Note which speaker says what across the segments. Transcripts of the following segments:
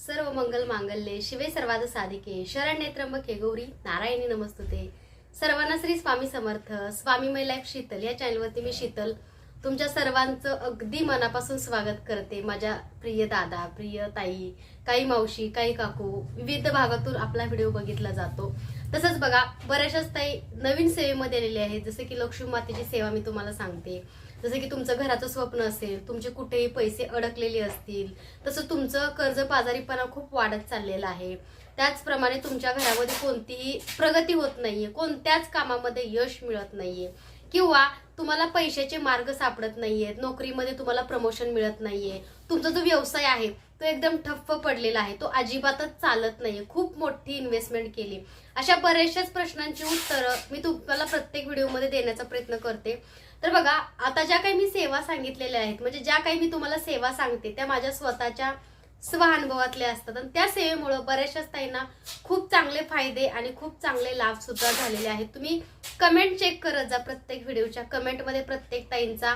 Speaker 1: सर्व मंगल मांगल्ये शिवे सर्वाद साधिके शरण्ये त्र्यंबके गौरी नारायणी नमस्तुते. सर्वांना श्री स्वामी समर्थ. स्वामी मै लाईफ शीतल या चॅनलवरती मी शीतल तुमच्या सर्वांचं अगदी मनापासून स्वागत करते. माझ्या प्रिय दादा प्रिय ताई काही मावशी काही काकू विविध भागातून आपला व्हिडिओ बघितला जातो. तसंच बघा बऱ्याचशाच ताई नवीन सेवेमध्ये आलेले आहेत. जसे की लक्ष्मी मातेची सेवा मी तुम्हाला सांगते. जसं की तुमचं घराचं स्वप्न असेल तुमचे कुठेही पैसे अडकलेले असतील तसं तुमचं कर्ज पाजारीपणा खूप वाढत चाललेला आहे. त्याचप्रमाणे तुमच्या घरामध्ये कोणतीही प्रगती होत नाहीये कोणत्याच कामामध्ये यश मिळत नाहीये. किंवा तुम्हाला पैशाचे मार्ग सापडत नाहीयेत नोकरीमध्ये तुम्हाला प्रमोशन मिळत नाहीये. तुमचा जो व्यवसाय आहे तो एकदम ठप्प पडलेला आहे. तो अजिबातच चालत नाही खूप मोठी इन्व्हेस्टमेंट केली. अशा बऱ्याचशाच प्रश्नांची उत्तरं मी तुम्हाला प्रत्येक व्हिडिओमध्ये देण्याचा प्रयत्न करते. तर बघा आता ज्या काही मी सेवा सांगितलेल्या आहेत म्हणजे ज्या काही मी तुम्हाला सेवा सांगते त्या माझ्या स्वतःच्या स्वानुभवातल्या असतात. आणि त्या सेवेमुळं बऱ्याचशाच ताईंना खूप चांगले फायदे आणि खूप चांगले लाभ सुद्धा झालेले आहेत. तुम्ही कमेंट चेक करत जा प्रत्येक व्हिडिओच्या. कमेंटमध्ये प्रत्येक ताईंचा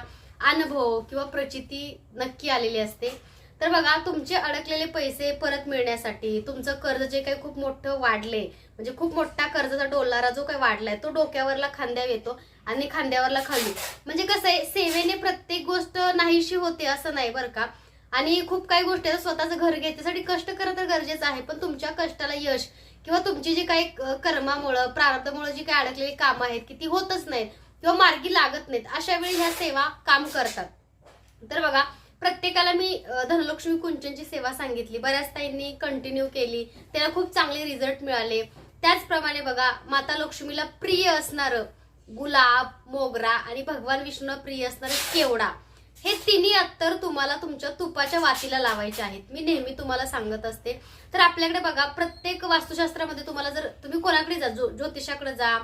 Speaker 1: अनुभव किंवा प्रचिती नक्की आलेली असते. तर बघा तुमचे अडकलेले पैसे परत मिळण्यासाठी तुमचं कर्ज जे काही खूप मोठं वाढले म्हणजे खूप मोठा कर्जाचा डोलारा जो काही वाढलाय तो डोक्यावरला खांद्यावर येतो आणि खांद्यावरला खाली. म्हणजे कसं आहे सेवेने प्रत्येक गोष्ट नाहीशी होते असं नाही बरं का. आणि खूप काही गोष्टी स्वतःचं घर घेण्यासाठी कष्ट करणं तर गरजेचं आहे पण तुमच्या कष्टाला यश किंवा तुमची जी काही कर्मामुळं प्रारब्धामुळं जी काही अडकलेली कामं आहेत की ती होतच नाहीत किंवा मार्गी लागत नाहीत अशा वेळी ह्या सेवा काम करतात. तर बघा प्रत्येकाला मी धनलक्ष्मी कुंचनची सेवा सांगितली. बऱ्याच ताईंनी कंटिन्यू केली. त्याला खूप चांगले रिझल्ट मिळाले. त्याचप्रमाणे बघा माता लक्ष्मीला प्रिय असणारं गुलाब मोगरा आणि भगवान विष्णूला प्रिय असणारं केवडा हे तिन्ही अत्तर तुम्हाला तुमच्या तुपाच्या वातीला लावायचे आहेत. मी नेहमी तुम्हाला सांगत असते. तर आपल्याकडे बघा प्रत्येक वास्तुशास्त्रामध्ये तुम्हाला जर तुम्ही कोणाकडे जा ज्योतिषाकडे जा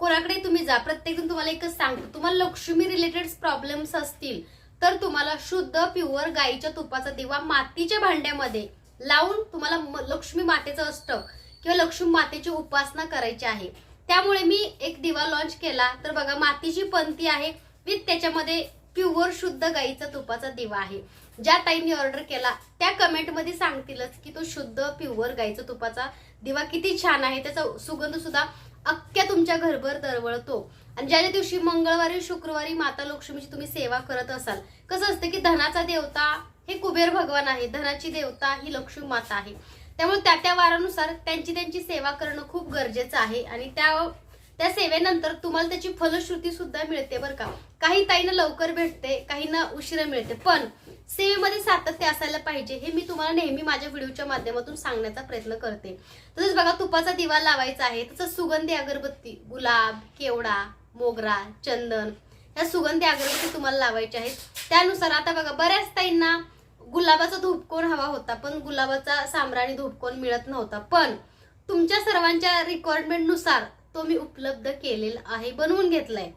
Speaker 1: कोणाकडे तुम्ही जा प्रत्येक तुम्हाला एकच सांगतो. तुम्हाला लक्ष्मी रिलेटेड प्रॉब्लेम्स असतील तर तुम्हाला शुद्ध प्युअर गाईच्या तुपाचा दिवा मातीच्या भांड्यामध्ये लावून तुम्हाला म- लक्ष्मी मातेचं अष्टक किंवा लक्ष्मी मातेची उपासना करायची आहे. त्यामुळे मी एक दिवा लॉन्च केला. तर बघा मातीची पंथी आहे. विथ त्याच्यामध्ये प्युअर शुद्ध गाईचा तुपाचा दिवा आहे. ज्या ताईंनी ऑर्डर केला त्या कमेंटमध्ये सांगतीलच की तो शुद्ध प्युअर गाईचा तुपाचा दिवा किती छान आहे. त्याचा सुगंध सुद्धा अख्ख्या तुमच्या घरभर दरवळतो. आणि ज्या ज्या दिवशी मंगळवारी शुक्रवारी माता लक्ष्मीची तुम्ही सेवा करत असाल कसं असतं की धनाचा देवता हे कुबेर भगवान आहे. धनाची देवता ही लक्ष्मी माता आहे. त्यामुळे त्या त्या वारानुसार त्यांची त्यांची सेवा करणं खूप गरजेचं आहे. आणि त्या त्या सेवेनंतर तुम्हाला त्याची फलश्रुती सुद्धा मिळते बरं का. काही ताईनं लवकर भेटते काहींना उशिरा मिळते. पण सेवेमध्ये सातत्य असायला पाहिजे हे मी तुम्हाला नेहमी माझ्या व्हिडिओच्या माध्यमातून सांगण्याचा प्रयत्न करते. तसंच बघा तुपाचा दिवा लावायचा आहे. तसंच सुगंधी अगरबत्ती गुलाब केवडा मोगरा चंदन ह्या सुगंधी अगरबत्ती तुम्हाला लावायच्या आहेत. त्यानुसार आता बघा बऱ्याच ताईंना गुलाबाचा धूपकोन हवा होता पण गुलाबाचा सामराणी धूपकोन मिळत नव्हता. पण तुमच्या सर्वांच्या रिक्वायरमेंटनुसार तो मी उपलब्ध केलेला आहे बनवून घेतलाय.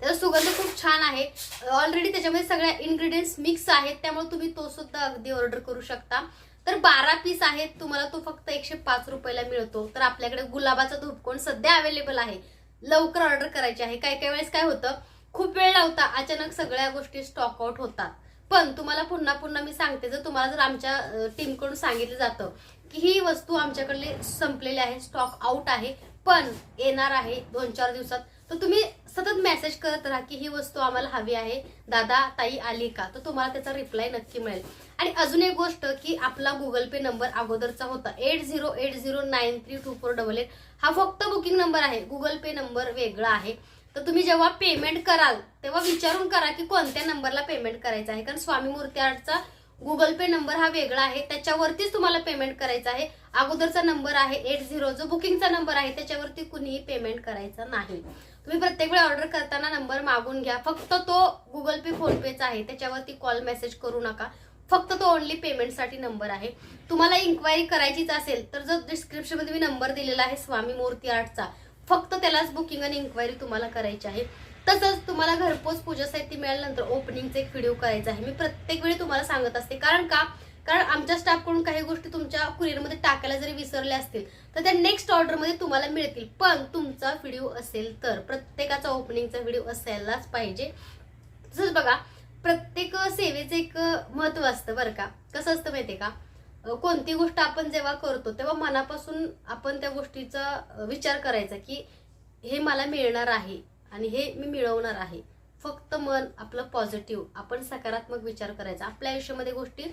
Speaker 1: त्याचा सुगंध खूप छान आहे. ऑलरेडी त्याच्यामध्ये सगळ्या इन्ग्रेडियंट्स मिक्स आहेत त्यामुळे तुम्ही तो सुद्धा अगदी ऑर्डर करू शकता. तर बारा पीस आहेत तुम्हाला तो फक्त एकशे पाच रुपयाला मिळतो. तर आपल्याकडे गुलाबाचा धूपकोण सध्या अवेलेबल आहे. लवकर ऑर्डर करायची आहे. काही काही वेळेस काय होतं खूप वेळ लावता अचानक सगळ्या गोष्टी स्टॉकआउट होतात. पण तुम्हाला पुन्हा पुन्हा मी सांगते जर तुम्हाला जर आमच्या टीमकडून सांगितलं जातं की ही वस्तू आमच्याकडले संपलेली आहे स्टॉक आउट आहे पण येणार आहे दोन चार दिवसात तर तुम्ही सतत मेसेज करत राहा की ही वस्तू आम्हाला हवी आहे. दादा ताई आली का? तर तुम्हाला त्याचा रिप्लाय नक्की मिळेल. आणि अजून एक गोष्ट की आपला गुगल पे नंबर अगोदरचा होता. Eight zero eight zero nine three two four double eight हा फक्त बुकिंग नंबर आहे. गुगल पे नंबर वेगळा आहे. तर तुम्ही जेव्हा पेमेंट कराल तेव्हा विचारून करा की कोणत्या नंबरला पेमेंट करायचं आहे. कारण स्वामी मूर्ती आर्टचा गुगल पे नंबर हा वेगळा आहे. त्याच्यावरतीच तुम्हाला पेमेंट करायचं आहे. अगोदरचा नंबर आहे एट झिरो जो बुकिंगचा नंबर आहे त्याच्यावरती कुणीही पेमेंट करायचं नाही. तुम्ही प्रत्येक वेळी ऑर्डर करताना नंबर मागून घ्या. फक्त तो गुगल पे फोन पेचा आहे. त्याच्यावरती कॉल मेसेज करू नका. फक्त तो ओनली पेमेंटसाठी नंबर आहे. तुम्हाला इन्क्वायरी करायचीच असेल तर जो डिस्क्रिप्शनमध्ये मी नंबर दिलेला आहे स्वामी मूर्ती आर्टचा फक्त त्यालाच बुकिंग आणि इन्क्वायरी तुम्हाला करायची आहे. तसंच तुम्हाला घरपोच पूजा साहित्य मिळाल्यानंतर ओपनिंगचा एक व्हिडिओ करायचा आहे. मी प्रत्येक वेळी तुम्हाला सांगत असते. कारण का? कारण आमच्या स्टाफकडून काही गोष्टी तुमच्या कुरिअरमध्ये टाकायला जरी विसरल्या असतील तर त्या नेक्स्ट ऑर्डरमध्ये तुम्हाला मिळतील. पण तुमचा व्हिडिओ असेल तर प्रत्येकाचा ओपनिंगचा व्हिडिओ असायलाच पाहिजे. तसंच बघा प्रत्येक सेवेचं एक महत्त्व असतं बरं का. कसं असतं माहितीये का? कोणती गोष्ट आपण जेव्हा करतो तेव्हा मनापासून आपण त्या गोष्टीचा विचार करायचा की हे मला मिळणार आहे आणि हे मी मिळवणार आहे. फक्त मन आपलं पॉझिटिव्ह आपण सकारात्मक विचार करायचा. आपल्या आयुष्यामध्ये गोष्टी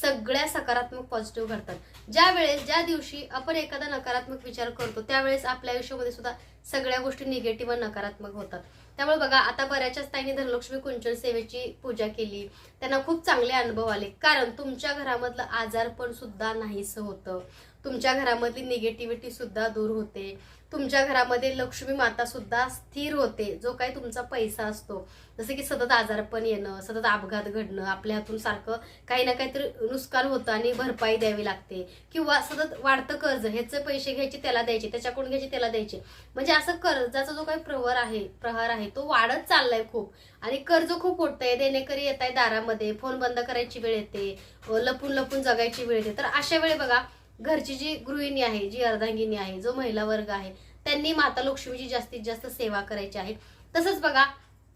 Speaker 1: सगळ्या सकारात्मक पॉझिटिव्ह घडतात. ज्या वेळेस ज्या दिवशी आपण एखादा नकारात्मक विचार करतो त्यावेळेस आपल्या आयुष्यामध्ये सुद्धा सगळ्या गोष्टी निगेटिव्ह नकारात्मक होतात. त्यामुळे बघा आता बऱ्याचशाच ताईंनी धनलक्ष्मी कुंचन सेवेची पूजा केली. त्यांना खूप चांगले अनुभव आले. कारण तुमच्या घरामधलं आजारपण सुद्धा नाहीसं होतं. तुमच्या घरामधली निगेटिव्हिटी सुद्धा दूर होते. तुमच्या घरामध्ये लक्ष्मी माता सुद्धा स्थिर होते. जो काही तुमचा पैसा असतो. जसं की सतत आजारपण येणं सतत अपघात घडणं आपल्या हातून सारखं काही ना काहीतरी नुकसान होतं आणि भरपाई द्यावी लागते. किंवा सतत वाढतं कर्ज ह्याचे पैसे घ्यायचे त्याला द्यायचे त्याच्याकडून घ्यायचे त्याला द्यायचे. म्हणजे असं कर्जाचा जो काही प्रवर आहे प्रहार आहे तो वाढत चाललाय खूप. आणि कर्ज खूप मोठं देणेकरी येत आहे दारामध्ये फोन बंद करायची वेळ येते लपून लपून जगायची वेळ येते. तर अशा वेळी बघा घरची जी गृहिणी आहे जी अर्धांगिनी आहे जो महिला वर्ग आहे त्यांनी माता लक्ष्मीची जास्तीत जास्त सेवा करायची आहे. तसंच बघा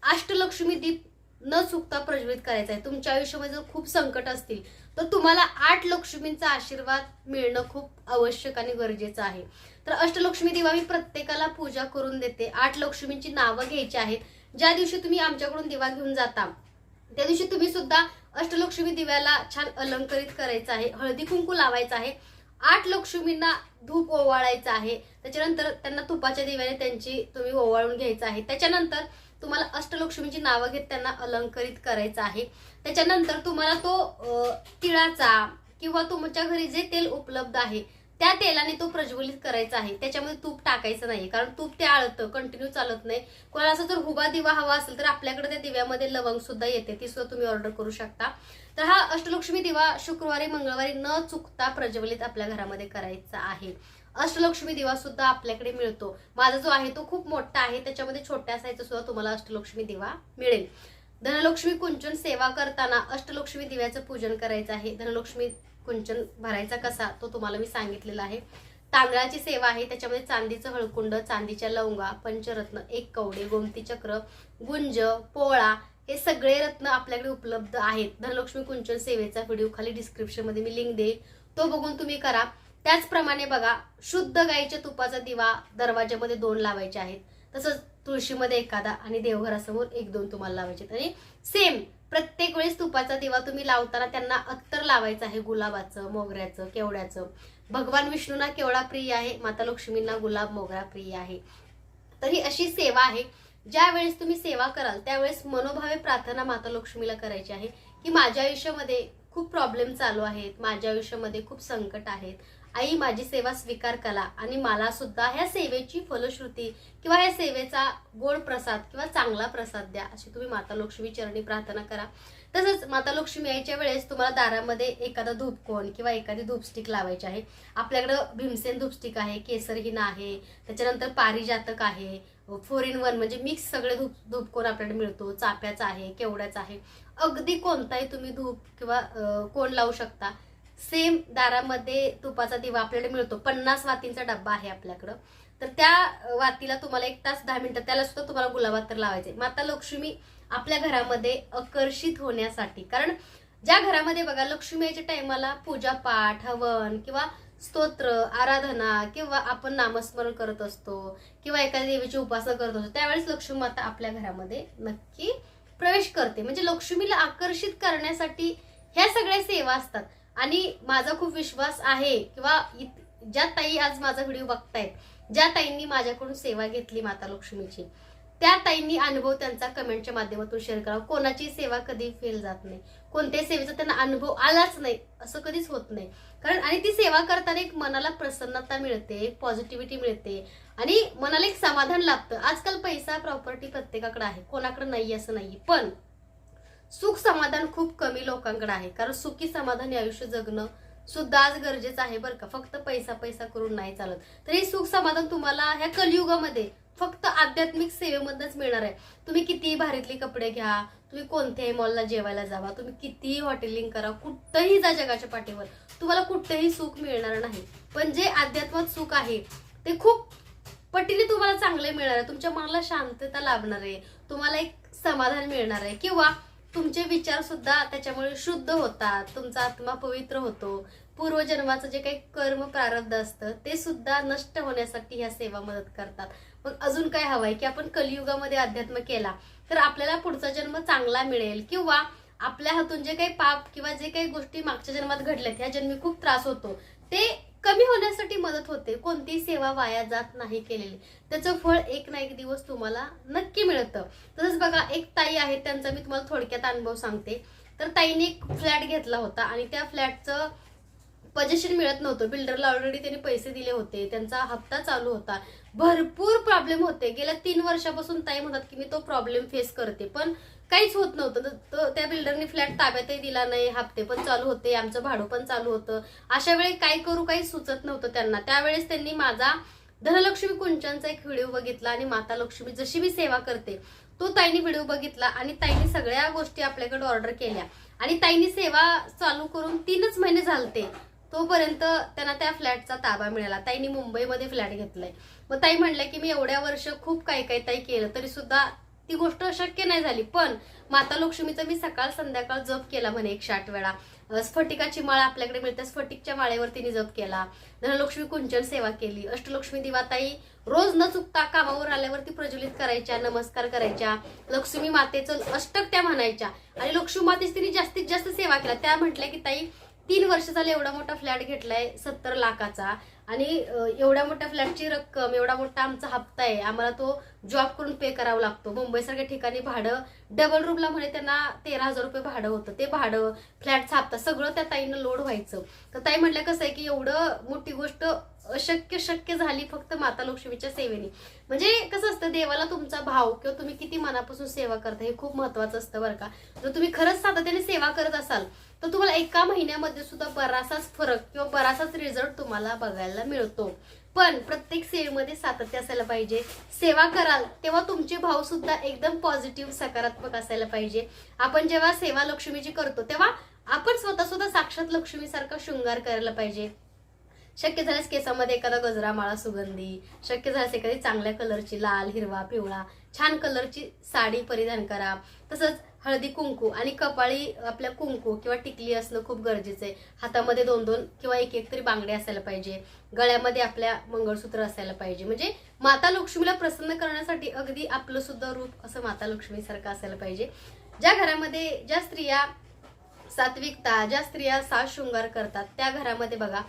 Speaker 1: अष्टलक्ष्मी दीप न चुकता प्रज्वलित करायचा आहे. तुमच्या आयुष्यामध्ये जर खूप संकट असतील तर तुम्हाला आठ लक्ष्मींचा आशीर्वाद मिळणं खूप आवश्यक आणि गरजेचं आहे. तर अष्टलक्ष्मी दिवा मी प्रत्येकाला पूजा करून देते. आठ लक्ष्मींची नावं घ्यायची आहेत. ज्या दिवशी तुम्ही आमच्याकडून दिवा घेऊन जाता त्या दिवशी तुम्ही सुद्धा अष्टलक्ष्मी दिव्याला छान अलंकरित करायचं आहे. हळदी कुंकू लावायचं आहे. आठ लक्ष्मींना धूप ओवाळायचं आहे. त्याच्यानंतर त्यांना तुपाच्या दिव्याने त्यांची तुम्ही ओवाळून घ्यायचं आहे. त्याच्यानंतर तुम्हाला अष्टलक्ष्मीची नावं घेत त्यांना अलंकरित करायचं आहे. त्याच्यानंतर तुम्हाला तो तिळाचा किंवा तुमच्या घरी जे तेल उपलब्ध आहे त्या तेलाने तो प्रज्वलित करायचा आहे. त्याच्यामध्ये तूप टाकायचं नाही कारण तूप ते आळतं कंटिन्यू चालत नाही. कोणाला असं जर हुबा दिवा हवा असेल तर आपल्याकडे त्या दिव्यामध्ये लवंग सुद्धा येते. ती सुद्धा तुम्ही ऑर्डर करू शकता. तर हा अष्टलक्ष्मी दिवा शुक्रवारी मंगळवारी न चुकता प्रज्वलित आपल्या घरामध्ये करायचा आहे. अष्टलक्ष्मी दिवा सुद्धा आपल्याकडे मिळतो. माझा जो आहे तो खूप मोठा आहे. त्याच्यामध्ये छोट्या साईजचा सुद्धा तुम्हाला अष्टलक्ष्मी दिवा मिळेल. धनलक्ष्मी कुंचन सेवा करताना अष्टलक्ष्मी दिव्याचं पूजन करायचं आहे. धनलक्ष्मी कुंचन भरायचा कसा तो तुम्हाला मी सांगितलेला आहे. तांदळाची सेवा आहे त्याच्यामध्ये चांदीचं हळकुंड चांदीच्या लवंगा पंचरत्न एक कवडे गोमती चक्र गुंज पोळा हे सगळे रत्न आपल्याकडे उपलब्ध आहेत. धनलक्ष्मी कुंचन सेवेचा व्हिडिओ खाली डिस्क्रिप्शनमध्ये मी लिंक देईल तो बघून तुम्ही करा. त्याचप्रमाणे बघा शुद्ध गाईच्या तुपाचा दिवा दरवाज्यामध्ये दोन लावायचे आहेत. तसंच तुळशीमध्ये एखादा आणि देवघरासमोर एक दोन तुम्हाला लावायचे आहेत. आणि सेम प्रत्येक वेळेस तुपाचा दिवा तुम्ही लावताना त्यांना अत्तर लावायचं आहे गुलाबाचं मोगऱ्याचं केवड्याचं. भगवान विष्णूंना केवडा प्रिय आहे माता लक्ष्मींना गुलाब मोगरा प्रिय आहे. तर ही अशी सेवा आहे. ज्या वेळेस तुम्ही सेवा कराल त्यावेळेस मनोभावे प्रार्थना माता लक्ष्मीला करायची आहे की माझ्या आयुष्यामध्ये खूप प्रॉब्लेम चालू आहेत. माझ्या आयुष्यामध्ये खूप संकट आहेत. आई माझी सेवा स्वीकार करा आणि मला सुद्धा ह्या सेवेची फलश्रुती किंवा ह्या सेवेचा गोड प्रसाद किंवा चांगला प्रसाद द्या अशी तुम्ही माता लक्ष्मी चरणी प्रार्थना करा. तसंच माता लक्ष्मी यायच्या वेळेस तुम्हाला दारामध्ये एखादा धूपकोन किंवा एखादी धूपस्टिक लावायची आहे. आपल्याकडं भीमसेन धूपस्टिक आहे केसरहिना आहे त्याच्यानंतर पारिजातक आहे फोर इन वन म्हणजे मिक्स सगळे धूप धूपकोन आपल्याकडे मिळतो. चाप्याचा आहे केवड्याचा आहे. अगदी कोणताही तुम्ही धूप किंवा कोण लावू शकता. सेम दारामध्ये तुपाचा दिवा आपल्याकडे मिळतो. पन्नास वातींचा डब्बा आहे आपल्याकडं. तर त्या वातीला तुम्हाला एक तास दहा मिनिटं त्याला सुद्धा तुम्हाला गुलाबात तर लावायचे माता लक्ष्मी आपल्या घरामध्ये आकर्षित होण्यासाठी कारण ज्या घरामध्ये बघा लक्ष्मीच्या टायमाला पूजा पाठ हवन किंवा स्तोत्र आराधना किंवा आपण नामस्मरण करत असतो किंवा एखाद्या देवीची उपासना करत असतो त्यावेळेस लक्ष्मी माता आपल्या घरामध्ये नक्की प्रवेश करते. म्हणजे लक्ष्मीला आकर्षित करण्यासाठी ह्या सगळ्या सेवा असतात. आणि माझा खूप विश्वास आहे किंवा ज्या ताई आज माझा व्हिडिओ बघतायत ज्या ताईंनी माझ्याकडून सेवा घेतली माता लक्ष्मीची त्या ताईंनी अनुभव त्यांचा कमेंटच्या माध्यमातून शेअर करावा. कोणाची सेवा कधी फेल जात नाही? कोणत्याही सेवेचा त्यांना अनुभव आलाच नाही? असं कधीच होत नाही. कारण आणि ती सेवा करताना एक मनाला प्रसन्नता मिळते एक पॉझिटिव्हिटी मिळते. आणि मनाला एक समाधान लाभतं. आजकाल पैसा प्रॉपर्टी प्रत्येकाकडे आहे. कोणाकडे नाही असं नाही. पण सुख समाधान खूप कमी लोकांकडे आहे. कारण सुखी समाधान आयुष्य जगणं सुद्धा आज गरजेचं आहे बरं का. फक्त पैसा पैसा करून नाही चालत. तर हे सुख समाधान तुम्हाला ह्या कलियुगामध्ये फक्त आध्यात्मिक सेवेमधनच मिळणार आहे. तुम्ही कितीही भारीतले कपडे घ्या तुम्ही कोणत्याही मॉलला जेवायला जावा तुम्ही कितीही हॉटेलिंग करा कुठंही जा जगाच्या पाठीवर तुम्हाला कुठंही सुख मिळणार नाही. पण जे अध्यात्मात सुख आहे ते खूप पटीने तुम्हाला चांगले मिळणार आहे. तुमच्या मनाला शांतता लाभणार आहे. तुम्हाला एक समाधान मिळणार आहे. किंवा तुमचे विचार सुद्धा त्याच्यामुळे शुद्ध होतात. तुमचा आत्मा पवित्र होतो. पूर्वजन्माचं जे काही कर्म प्रारब्ध असतं ते सुद्धा नष्ट होण्यासाठी ह्या सेवा मदत करतात. मग अजून काय हवंय की आपण कलियुगामध्ये अध्यात्म केला तर आपल्याला पुढचा जन्म चांगला मिळेल किंवा आपल्या हातून जे काही पाप किंवा जे काही गोष्टी मागच्या जन्मात घडल्यात ह्या जन्मी खूप त्रास होतो. ते कमी होण्यासाठी मदत होते. कोणतीही सेवा वाया जात नाही केलेली. त्याचं फळ एक ना एक दिवस तुम्हाला नक्की मिळतं. तसंच बघा एक ताई आहे त्यांचा मी तुम्हाला थोडक्यात अनुभव सांगते. तर ताईने एक फ्लॅट घेतला होता आणि त्या फ्लॅटचं पजेशन मिळत नव्हतं. बिल्डरला ऑलरेडी त्यांनी पैसे दिले होते. त्यांचा हप्ता चालू होता. भरपूर प्रॉब्लेम होते. गेल्या तीन वर्षापासून ताई म्हणतात की मी तो प्रॉब्लेम फेस करते. पण काहीच होत नव्हतं. तर तो- त्या बिल्डरने फ्लॅट ताब्यातही दिला नाही. हप्ते पण चालू होते. आमचं भाडं पण चालू होतं. अशा वेळी काय करू काही सुचत नव्हतं त्यांना. त्यावेळेस त्यांनी माझा धनलक्ष्मी कुंचांचा एक व्हिडिओ बघितला आणि माता लक्ष्मी जशी मी सेवा करते तो ताईनी व्हिडिओ बघितला आणि ताईने सगळ्या गोष्टी आपल्याकडे ऑर्डर केल्या. आणि ताईनी सेवा चालू करून तीनच महिने झालते. तोपर्यंत त्यांना त्या फ्लॅटचा ताबा मिळाला. ताईंनी मुंबईमध्ये फ्लॅट घेतलाय. मग ताई म्हणल्या की मी एवढ्या वर्ष खूप काही काही ताई केलं तरी सुद्धा ती गोष्ट शक्य नाही झाली. पण माता लक्ष्मीचं मी सकाळ संध्याकाळ जप केला म्हणे एकशे आठ वेळा. स्फटिकाची माळ आपल्याकडे मिळते स्फटिकच्या माळेवर तिने जप केला. धनलक्ष्मी कुंचन सेवा केली. अष्टलक्ष्मी दिवाताई रोज न चुकता कामावर आल्यावरती प्रज्वलित करायच्या नमस्कार करायच्या. लक्ष्मी मातेचं अष्टक त्या म्हणायच्या. आणि लक्ष्मी मातेच तिने जास्तीत जास्त सेवा केल्या त्या म्हटल्या की ताई तीन वर्ष झाले एवढा मोठा फ्लॅट घेतलाय सत्तर लाखाचा. आणि एवढ्या मोठ्या फ्लॅटची रक्कम एवढा मोठा आमचा हप्ता आहे आम्हाला तो जॉब करून पे करावा लागतो. मुंबईसारख्या ठिकाणी भाडं डबल रूमला म्हणे त्यांना तेरा हजार रुपये भाडं होतं. ते भाडं फ्लॅटचा हप्ता सगळं त्या ताईनं लोड व्हायचं. तर ताई म्हटलं कसं आहे की एवढं मोठी गोष्ट अशक्य शक्य झाली फक्त माता लक्ष्मीच्या सेवेने. म्हणजे कसं असतं देवाला तुमचा भाव किंवा तुम्ही किती मनापासून सेवा करता हे खूप महत्वाचं असतं बरं का. जर तुम्ही खरंच सातत्याने सेवा करत असाल तर तुम्हाला एका महिन्यामध्ये सुद्धा बराचसाच फरक किंवा बराचसाच रिझल्ट तुम्हाला बघायला मिळतो. पण प्रत्येक सेवेमध्ये सातत्य असायला पाहिजे. सेवा कराल तेव्हा तुमचे भाव सुद्धा एकदम पॉझिटिव्ह सकारात्मक असायला पाहिजे. आपण जेव्हा सेवा लक्ष्मीची करतो तेव्हा आपण स्वतः सुद्धा साक्षात लक्ष्मीसारखा शृंगार करायला पाहिजे. शक्य झाल्यास केसामध्ये एखादा गजरा माळा सुगंधी शक्य झाल्यास एखादी चांगल्या कलरची लाल हिरवा पिवळा छान कलरची साडी परिधान करा. तसंच हळदी कुंकू आणि कपाळी आपल्या कुंकू किंवा टिकली असणं खूप गरजेचं आहे. हातामध्ये दोन दोन किंवा एक एक तरी बांगडे असायला पाहिजे. गळ्यामध्ये आपल्या मंगळसूत्र असायला पाहिजे. म्हणजे माता लक्ष्मीला प्रसन्न करण्यासाठी अगदी आपलं सुद्धा रूप असं माता लक्ष्मीसारखं असायला पाहिजे. ज्या घरामध्ये ज्या स्त्रिया सात्विकता ज्या स्त्रिया साज शृंगार करतात त्या घरामध्ये बघा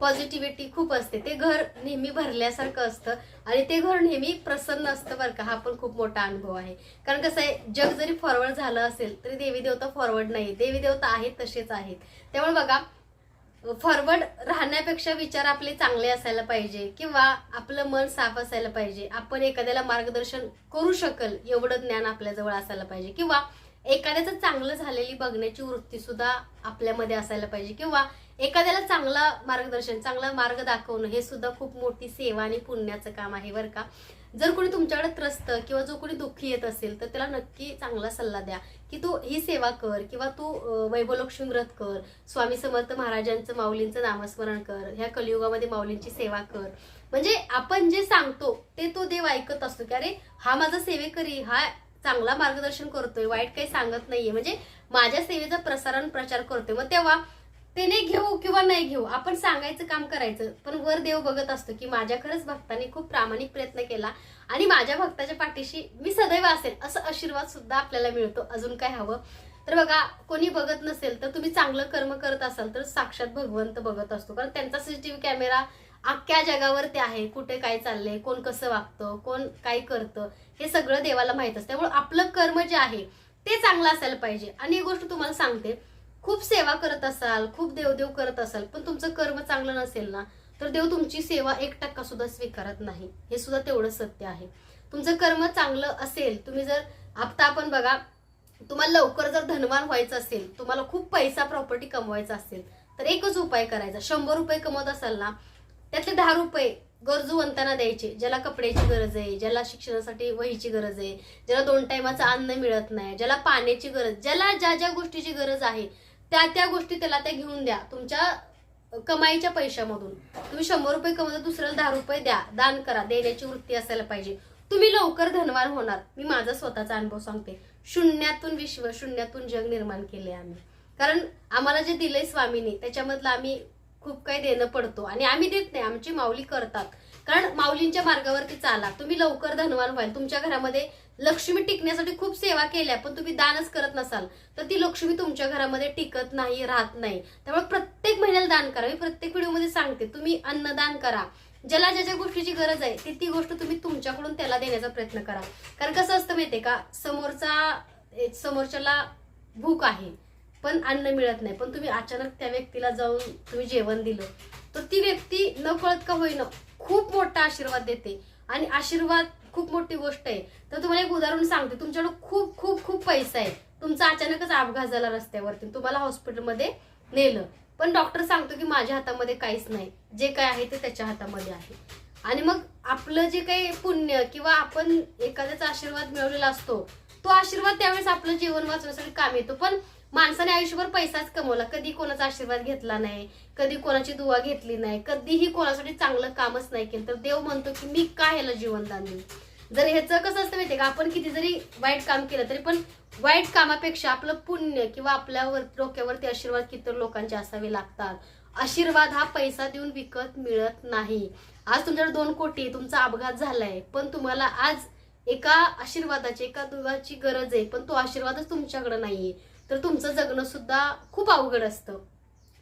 Speaker 1: पॉझिटिव्हिटी खूप असते. ते घर नेहमी भरल्यासारखं असतं आणि ते घर नेहमी प्रसन्न असतं बरं का. हा पण खूप मोठा अनुभव आहे. कारण कसं आहे जग जरी फॉरवर्ड झालं असेल तरी देवी देवता फॉरवर्ड नाही देवी देवता आहेत तसेच आहेत. त्यामुळे बघा फॉरवर्ड राहण्यापेक्षा विचार आपले चांगले असायला पाहिजे किंवा आपलं मन साफ असायला पाहिजे. आपण एखाद्याला मार्गदर्शन करू शकल एवढं ज्ञान आपल्याजवळ असायला पाहिजे. किंवा एखाद्याचं चांगलं झालेली बघण्याची वृत्ती सुद्धा आपल्यामध्ये असायला पाहिजे. किंवा एखाद्याला चांगला मार्गदर्शन चांगला मार्ग दाखवणं हे सुद्धा खूप मोठी सेवा आणि पुण्याचं काम आहे बरं का. जर कोणी तुमच्याकडे त्रस्त किंवा जो कोणी दुःखी येत असेल तर त्याला नक्की चांगला सल्ला द्या की तू ही सेवा कर किंवा तू वैभवलक्ष्मी व्रत कर स्वामी समर्थ महाराजांचं माऊलींचं नामस्मरण कर ह्या कलियुगामध्ये माऊलींची सेवा कर. म्हणजे आपण जे सांगतो ते तो देव ऐकत असतो की अरे हा माझा सेवेकरी हा चांगला मार्गदर्शन करतोय वाईट काही सांगत नाहीये. म्हणजे माझ्या सेवेचा प्रसारण प्रचार करतोय. मग तेव्हा त्याने घेऊ किंवा नाही घेऊ आपण सांगायचं काम करायचं. पण वर देव बघत असतो की माझ्या खरंच भक्तांनी खूप प्रामाणिक प्रयत्न केला आणि माझ्या भक्ताच्या पाठीशी मी सदैव असेल असं आशीर्वाद सुद्धा आपल्याला मिळतो. अजून काय हवं? तर बघा कोणी बघत नसेल तर तुम्ही चांगलं कर्म करत असाल तर साक्षात भगवंत बघत असतो. कारण त्यांचा सीसीटीव्ही कॅमेरा अख्ख्या जगावर ते आहे. कुठे काय चाललंय? कोण कसं वागतं? कोण काय करतं? हे सगळं देवाला माहीत असतं. त्यामुळे आपलं कर्म जे आहे ते चांगलं असायला पाहिजे. आणि एक गोष्ट तुम्हाला सांगते खूप सेवा करत असाल खूप देवदेव करत असाल पण तुमचं कर्म चांगलं नसेल ना तर देव तुमची सेवा एक टक्का सुद्धा स्वीकारत नाही. हे सुद्धा तेवढं सत्य आहे. तुमचं कर्म चांगलं असेल तुम्ही जर आता आपण बघा तुम्हाला लवकर जर धनवान व्हायचं असेल तुम्हाला खूप पैसा प्रॉपर्टी कमवायचा असेल तर एकच उपाय करायचा. शंभर रुपये कमवत असाल ना त्यातले दहा रुपये गरजूवंतांना द्यायचे ज्याला कपड्याची गरज आहे ज्याला शिक्षणासाठी वहीची गरज आहे ज्याला दोन टायमाचं अन्न मिळत नाही ज्याला पाण्याची गरज ज्याला ज्या ज्या गोष्टीची गरज आहे त्या त्या गोष्टी त्याला त्या घेऊन द्या. तुमच्या कमाईच्या पैशामधून. तुम्ही शंभर रुपये कमवता दुसऱ्याला दहा रुपये द्या. दान करा. देण्याची वृत्ती असायला पाहिजे. तुम्ही लवकर धनवान होणार. मी माझा स्वतःचा अनुभव सांगते. शून्यातून विश्व शून्यातून जग निर्माण केले आम्ही. कारण आम्हाला जे दिलंय स्वामीने त्याच्यामधलं आम्ही खूप काही देणं पडतो. आणि आम्ही देत नाही आमची माऊली करतात. कारण माऊलींच्या मार्गावरती चाला. तुम्ही लवकर धनवान व्हाल. तुमच्या घरामध्ये लक्ष्मी टिकण्यासाठी खूप सेवा केल्या पण तुम्ही दानच करत नसाल. तर ती लक्ष्मी तुमच्या घरामध्ये टिकत नाही राहत नाही. त्यामुळे प्रत्येक महिन्याला दान करा. मी प्रत्येक व्हिडिओमध्ये सांगते तुम्ही अन्नदान करा. ज्याला ज्या ज्या गोष्टीची गरज आहे ती ती गोष्ट तुम्ही तुमच्याकडून त्याला देण्याचा प्रयत्न करा. कारण कसं असतं माहितीये का समोरचा समोरच्याला भूक आहे. पण अन्न मिळत नाही. पण तुम्ही अचानक त्या व्यक्तीला जाऊन तुम्ही जेवण दिलं तर ती व्यक्ती न कळत का होईना खूप मोठा आशीर्वाद देते. आणि आशीर्वाद खूप मोठी गोष्ट आहे. तर तुम्हाला एक उदाहरण सांगते. तुमच्याकडे खूप खूप खूप पैसा आहे. तुमचा अचानकच अपघात झाला रस्त्यावरती. तुम्हाला हॉस्पिटलमध्ये नेलं. पण डॉक्टर सांगतो की माझ्या हातामध्ये काहीच नाही. जे काय आहे ते त्याच्या हातामध्ये आहे. आणि मग आपलं जे काही पुण्य किंवा आपण एखाद्याचा आशीर्वाद मिळवलेला असतो तो आशीर्वाद त्यावेळेस आपलं जीवन वाचवण्यासाठी काम येतो. पण माणसाने आयुष्यभर पैसाच कमवला. कधी कोणाचा आशीर्वाद घेतला नाही कधी कोणाची दुवा घेतली नाही कधीही कोणासाठी चांगलं कामच नाही केलं. तर देव म्हणतो की मी का ह्याला जीवनदान देऊ जर ह्याचं कसं असतं माहिती का? आपण किती जरी वाईट काम केलं तरी पण वाईट कामापेक्षा आपलं पुण्य किंवा आपल्यावर डोक्यावरती आशीर्वाद किती लोकांचे असावे लागतात. आशीर्वाद हा पैसा देऊन विकत मिळत नाही. आज तुमच्याकडे दोन कोटी तुमचा अपघात झालाय पण तुम्हाला आज एका आशीर्वादाची एका दुवाची गरज आहे पण तो आशीर्वादच तुमच्याकडे नाहीये. तर तुमचं जगणं सुद्धा खूप अवघड असतं.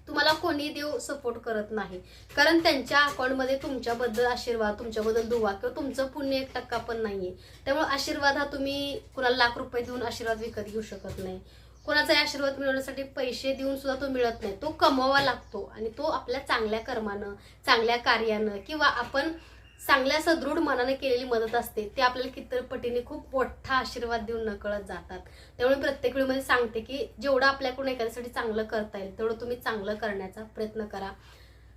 Speaker 1: तुम्हाला कोणी देव सपोर्ट करत नाही. कारण त्यांच्या अकाउंटमध्ये तुमच्याबद्दल आशीर्वाद तुमच्याबद्दल दुवा किंवा तुमचं पुण्य एक टक्का पण नाहीये. त्यामुळे आशीर्वाद हा तुम्ही कुणाला लाख रुपये देऊन आशीर्वाद विकत घेऊ शकत नाही. कोणाचाही आशीर्वाद मिळवण्यासाठी पैसे देऊन सुद्धा तो मिळत नाही. तो कमवावा लागतो आणि तो आपल्या चांगल्या कर्मानं चांगल्या कार्यानं किंवा आपण चांगल्या सदृढ मनाने केलेली मदत असते. ते आपल्याला कितीतरी पटीने खूप मोठा आशीर्वाद देऊन नकळत जातात. त्यामुळे प्रत्येक वेळीमध्ये सांगते की जेवढं आपल्याकडून एखाद्यासाठी चांगलं करता येईल तेवढं तुम्ही चांगलं करण्याचा प्रयत्न करा.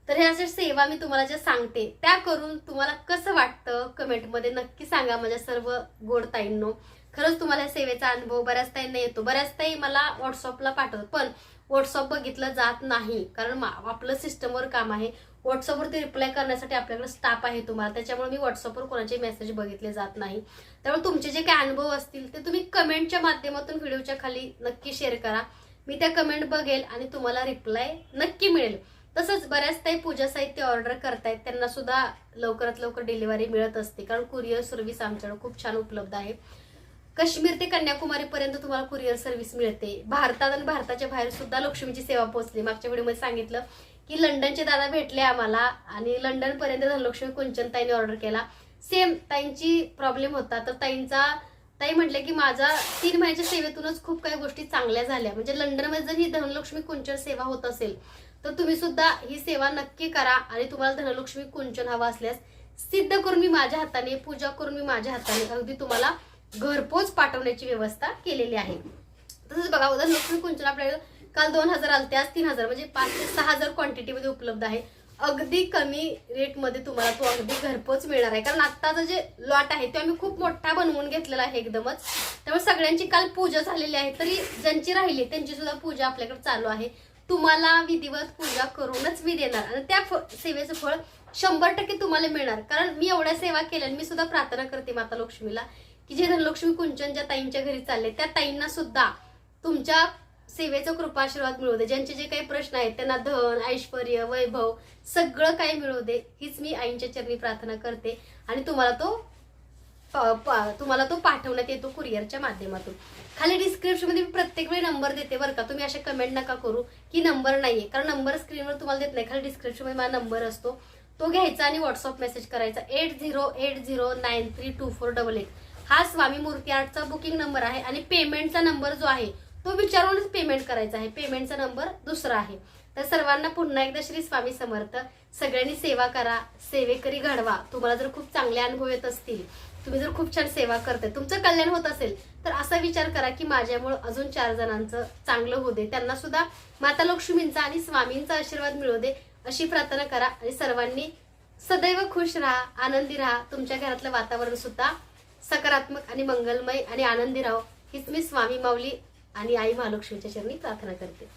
Speaker 1: तर हे अशा सेवा मी तुम्हाला ज्या सांगते त्या करून तुम्हाला कसं वाटतं कमेंटमध्ये नक्की सांगा माझ्या सर्व गोड ताईंनो. खरंच तुम्हाला या सेवेचा अनुभव बऱ्याच ताईंना येतो. बऱ्याच ताई मला व्हॉट्सअपला पाठवत पण व्हॉट्सअप बघितलं जात नाही. कारण मा- आपलं सिस्टमवर काम आहे. व्हॉट्सअपवरती रिप्लाय करण्यासाठी आपल्याकडे स्टाफ आहे तुम्हाला. त्याच्यामुळे मी व्हॉट्सअपवर कोणाचे मेसेज बघितले जात नाही. त्यामुळे तुमचे जे काही अनुभव असतील ते तुम्ही कमेंटच्या माध्यमातून व्हिडिओच्या खाली नक्की शेअर करा. मी त्या कमेंट बघेल आणि तुम्हाला रिप्लाय नक्की मिळेल. तसंच बऱ्याच काही पूजा साहित्य ऑर्डर करतायत. त्यांना सुद्धा लवकरात लवकर डिलिव्हरी मिळत असते. कारण कुरिअर सर्व्हिस आमच्याकडे खूप छान उपलब्ध आहे. काश्मीर ते कन्याकुमारीपर्यंत तुम्हाला कुरिअर सर्व्हिस मिळते. भारतात आणि भारताच्या बाहेर सुद्धा लक्ष्मीची सेवा पोहोचली. मागच्या व्हिडिओमध्ये सांगितलं की लंडनचे दादा भेटले आम्हाला आणि लंडन पर्यंत धनलक्ष्मी कुंचन ताईने ऑर्डर केला. सेम ताईंची प्रॉब्लेम होता. तर ताईंचा ताई म्हटले की माझा तीन महिन्याच्या सेवेतूनच खूप काही गोष्टी चांगल्या झाल्या. म्हणजे लंडनमध्ये जर ही धनलक्ष्मी कुंचन सेवा होत असेल तर तुम्ही सुद्धा ही सेवा नक्की करा आणि तुम्हाला धनलक्ष्मी कुंचन हवा असल्यास सिद्ध करून मी माझ्या हाताने पूजा करून मी माझ्या हाताने अगदी तुम्हाला घरपोच पाठवण्याची व्यवस्था केलेली आहे. तसंच बघा धनलक्ष्मी कुंचन आपल्याला काल दोन हजार आलते आज तीन हजार. म्हणजे पाच ते सहा हजार क्वांटिटीमध्ये उपलब्ध आहे. अगदी कमी रेटमध्ये तुम्हाला तो अगदी घरपोच मिळणार आहे. कारण आत्ताचं जे लॉट आहे तो आम्ही खूप मोठा बनवून घेतलेला आहे एकदमच. त्यामुळे सगळ्यांची काल पूजा झालेली आहे. तरी ज्यांची राहिली त्यांची सुद्धा पूजा आपल्याकडे चालू आहे. तुम्हाला विधिवत पूजा करूनच मी देणार. आणि त्या फ- सेवेचं फळ शंभर टक्के तुम्हाला मिळणार. कारण मी एवढ्या सेवा केल्या मी सुद्धा प्रार्थना करते माता लक्ष्मीला की जे धनलक्ष्मी कुंचन ज्या ताईंच्या घरी चालले त्या ताईंना सुद्धा तुमच्या सेवेचा कृपाशीर्वाद मिळू दे. ज्यांचे जे काही प्रश्न आहेत त्यांना धन ऐश्वर वैभव सगळं काही मिळू दे. हीच मी आईंच्या चरणी प्रार्थना करते. आणि तुम्हाला तो प- प- तुम्हाला तो पाठवण्यात येतो कुरिअरच्या माध्यमातून. खाली डिस्क्रिप्शनमध्ये मी प्रत्येक वेळी नंबर देते बरं का. तुम्ही अशा कमेंट नका करू की नंबर नाहीये. कारण नंबर स्क्रीनवर तुम्हाला देत नाही. खाली डिस्क्रिप्शनमध्ये माझा नंबर असतो. तो घ्यायचा आणि व्हॉट्सअप मेसेज करायचा. Eight zero eight zero nine three two four double eight हा स्वामी मूर्ती आर्टचा बुकिंग नंबर आहे आणि पेमेंटचा नंबर जो आहे तो विचारूनच पेमेंट करायचा आहे. पेमेंटचा नंबर दुसरा आहे. तर सर्वांना पुन्हा एकदा श्री स्वामी समर्थ. सगळ्यांनी सेवा करा. सेवेकरी घडवा. तुम्हाला जर खूप चांगले अनुभव येत असतील तुम्ही जर खूप छान सेवा करताय तुमचं कल्याण होत असेल तर असा विचार करा की माझ्यामुळे अजून चार जणांचं चांगलं होऊ दे. त्यांना सुद्धा माता लक्ष्मींचा आणि स्वामींचा आशीर्वाद मिळू दे अशी प्रार्थना करा. आणि सर्वांनी सदैव खुश राहा आनंदी राहा. तुमच्या घरातलं वातावरण सुद्धा सकारात्मक आणि मंगलमय आणि आनंदी राहो. हीच मी स्वामी माऊली आणि आई महालक्ष्मीच्या चरणी प्रार्थना करते.